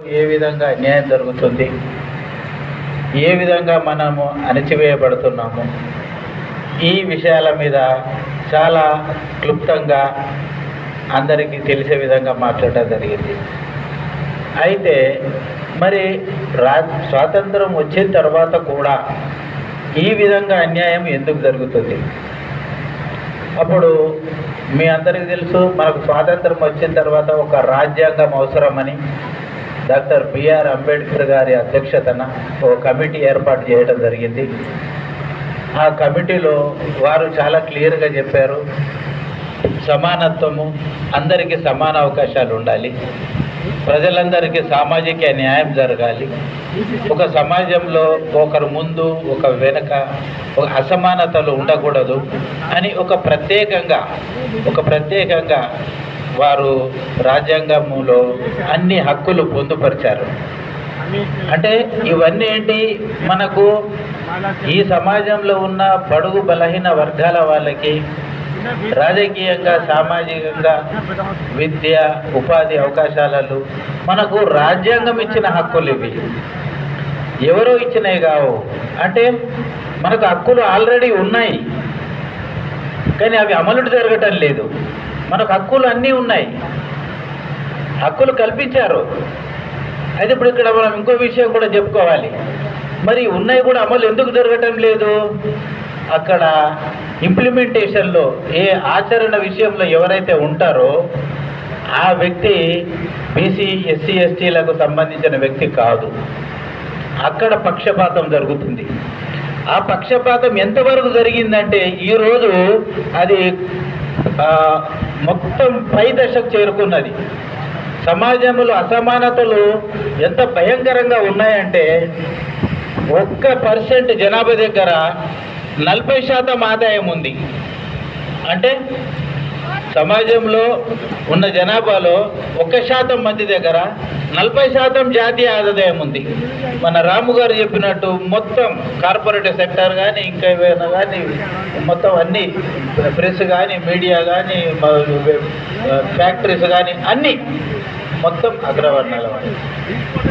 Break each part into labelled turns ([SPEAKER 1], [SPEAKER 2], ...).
[SPEAKER 1] ఏ విధంగా అన్యాయం జరుగుతుంది? ఏ విధంగా మనము అణచివేయబడుతున్నాము? ఈ విషయాల మీద చాలా క్లుప్తంగా అందరికీ తెలిసే విధంగా మాట్లాడటం జరిగింది. అయితే మరి రా స్వాతంత్రం వచ్చిన తర్వాత కూడా ఈ విధంగా అన్యాయం ఎందుకు జరుగుతుంది? అప్పుడు మీ అందరికీ తెలుసు మనకు స్వాతంత్రం వచ్చిన తర్వాత ఒక రాజ్యాంగం అవసరమని డాక్టర్ బిఆర్ అంబేద్కర్ గారి అధ్యక్షతన ఒక కమిటీ ఏర్పాటు చేయడం జరిగింది. ఆ కమిటీలో వారు చాలా క్లియర్గా చెప్పారు. సమానత్వము అందరికీ సమాన అవకాశాలు ఉండాలి. ప్రజలందరికీ సామాజిక న్యాయం జరగాలి. ఒక సమాజంలో ఒకరు ముందు ఒక వెనక ఒక అసమానతలు ఉండకూడదు అని ఒక ప్రత్యేకంగా ఒక ప్రత్యేకంగా వారు రాజ్యాంగంలో అన్ని హక్కులు పొందుపరిచారు. అంటే ఇవన్నీ ఏంటి? మనకు ఈ సమాజంలో ఉన్న బడుగు బలహీన వర్గాల వాళ్ళకి రాజకీయంగా సామాజికంగా విద్య ఉపాధి అవకాశాలలో మనకు రాజ్యాంగం ఇచ్చిన హక్కులు ఇవి. ఎవరో ఇచ్చినవి కావు. అంటే మనకు హక్కులు ఆల్రెడీ ఉన్నాయి. కానీ అవి అమలు జరగటం లేదు. మనకు హక్కులు అన్నీ ఉన్నాయి. హక్కులు కల్పించారు. అయితే ఇప్పుడు ఇక్కడ మనం ఇంకో విషయం కూడా చెప్పుకోవాలి. మరి ఉన్నాయి కూడా అమలు ఎందుకు జరగటం లేదు? అక్కడ ఇంప్లిమెంటేషన్లో ఏ ఆచరణ విషయంలో ఎవరైతే ఉంటారో ఆ వ్యక్తి బీసీ ఎస్సీ ఎస్టీలకు సంబంధించిన వ్యక్తి కాదు. అక్కడ పక్షపాతం జరుగుతుంది. ఆ పక్షపాతం ఎంతవరకు జరిగిందంటే ఈరోజు అది మొత్తం పై దశకు చేరుకున్నది. సమాజంలో అసమానతలు ఎంత భయంకరంగా ఉన్నాయంటే ఒక్క పర్సెంట్ జనాభా దగ్గర నలభై శాతం ఆదాయం ఉంది. అంటే సమాజంలో ఉన్న జనాభాలో ఒక శాతం మంది దగ్గర నలభై శాతం జాతీయ ఆదాయం ఉంది. మన రాము గారు చెప్పినట్టు మొత్తం కార్పొరేట్ సెక్టర్ కానీ ఇంకా ఏమైనా కానీ మొత్తం అన్ని ప్రెస్ కానీ మీడియా కానీ ఫ్యాక్టరీస్ కానీ అన్నీ మొత్తం అగ్రవర్ణాల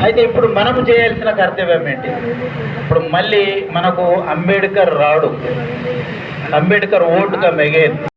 [SPEAKER 1] అయితే ఇప్పుడు మనం చేయాల్సిన కర్తవ్యం ఏంటి? ఇప్పుడు మళ్ళీ మనకు అంబేద్కర్ రాడు. అంబేద్కర్ ఓటుగా మెగేన్.